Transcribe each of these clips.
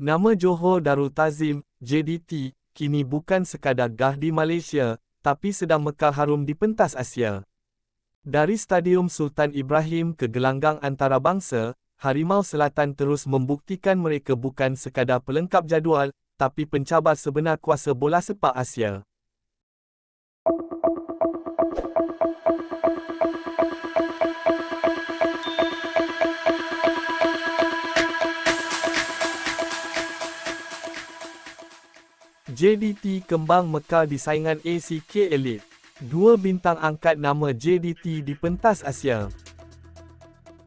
Nama Johor Darul Tazim, JDT, kini bukan sekadar gah di Malaysia, tapi sedang mekar harum di pentas Asia. Dari Stadium Sultan Ibrahim ke gelanggang antarabangsa, Harimau Selatan terus membuktikan mereka bukan sekadar pelengkap jadual, tapi pencabar sebenar kuasa bola sepak Asia. JDT kembang mekar di saingan ACK Elite. Dua bintang angkat nama JDT di pentas Asia.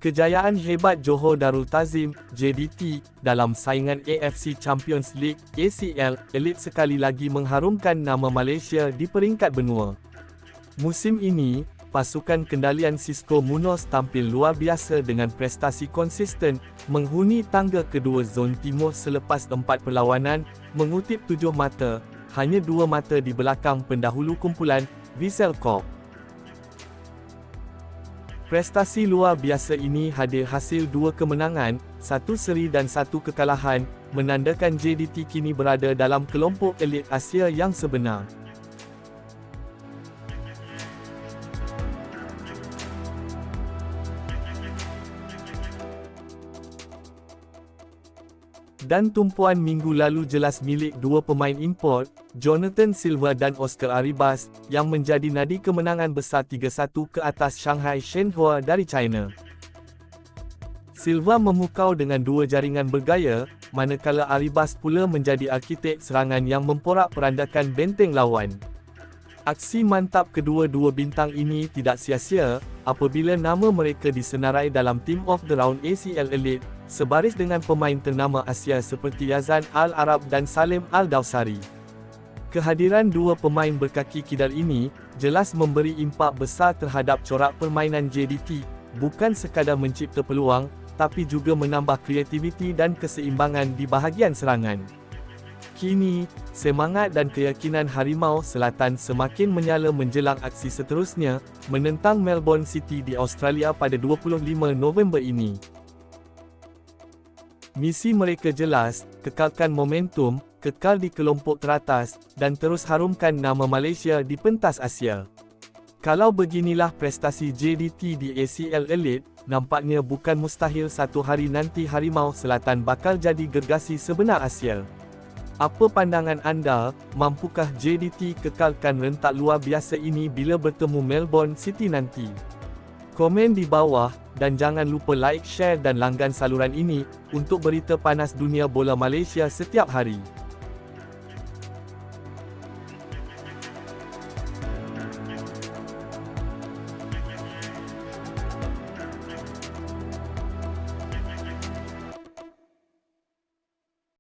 Kejayaan hebat Johor Darul Tazim, JDT, dalam saingan AFC Champions League, ACL, Elite sekali lagi mengharumkan nama Malaysia di peringkat benua. Musim ini, pasukan kendalian Cisco Munoz tampil luar biasa dengan prestasi konsisten, menghuni tangga kedua zon timur selepas empat perlawanan, mengutip tujuh mata, hanya dua mata di belakang pendahulu kumpulan, Vissel Koop. Prestasi luar biasa ini hadir hasil dua kemenangan, satu seri dan satu kekalahan, menandakan JDT kini berada dalam kelompok elit Asia yang sebenar. Dan tumpuan minggu lalu jelas milik dua pemain import, Jonathan Silva dan Oscar Arribas, yang menjadi nadi kemenangan besar 3-1 ke atas Shanghai Shenhua dari China. Silva memukau dengan dua jaringan bergaya, manakala Arribas pula menjadi arkitek serangan yang memporak-perandakan benteng lawan. Aksi mantap kedua-dua bintang ini tidak sia-sia, apabila nama mereka disenarai dalam Team of the Round ACL Elite, sebaris dengan pemain ternama Asia seperti Yazan Al-Arab dan Salim Al-Dawsari. Kehadiran dua pemain berkaki kidal ini, jelas memberi impak besar terhadap corak permainan JDT, bukan sekadar mencipta peluang, tapi juga menambah kreativiti dan keseimbangan di bahagian serangan. Kini, semangat dan keyakinan Harimau Selatan semakin menyala menjelang aksi seterusnya, menentang Melbourne City di Australia pada 25 November ini. Misi mereka jelas, kekalkan momentum, kekal di kelompok teratas, dan terus harumkan nama Malaysia di pentas Asia. Kalau beginilah prestasi JDT di ACL Elite, nampaknya bukan mustahil satu hari nanti Harimau Selatan bakal jadi gergasi sebenar Asia. Apa pandangan anda, mampukah JDT kekalkan rentak luar biasa ini bila bertemu Melbourne City nanti? Komen di bawah, dan jangan lupa like, share dan langgan saluran ini, untuk berita panas dunia bola Malaysia setiap hari.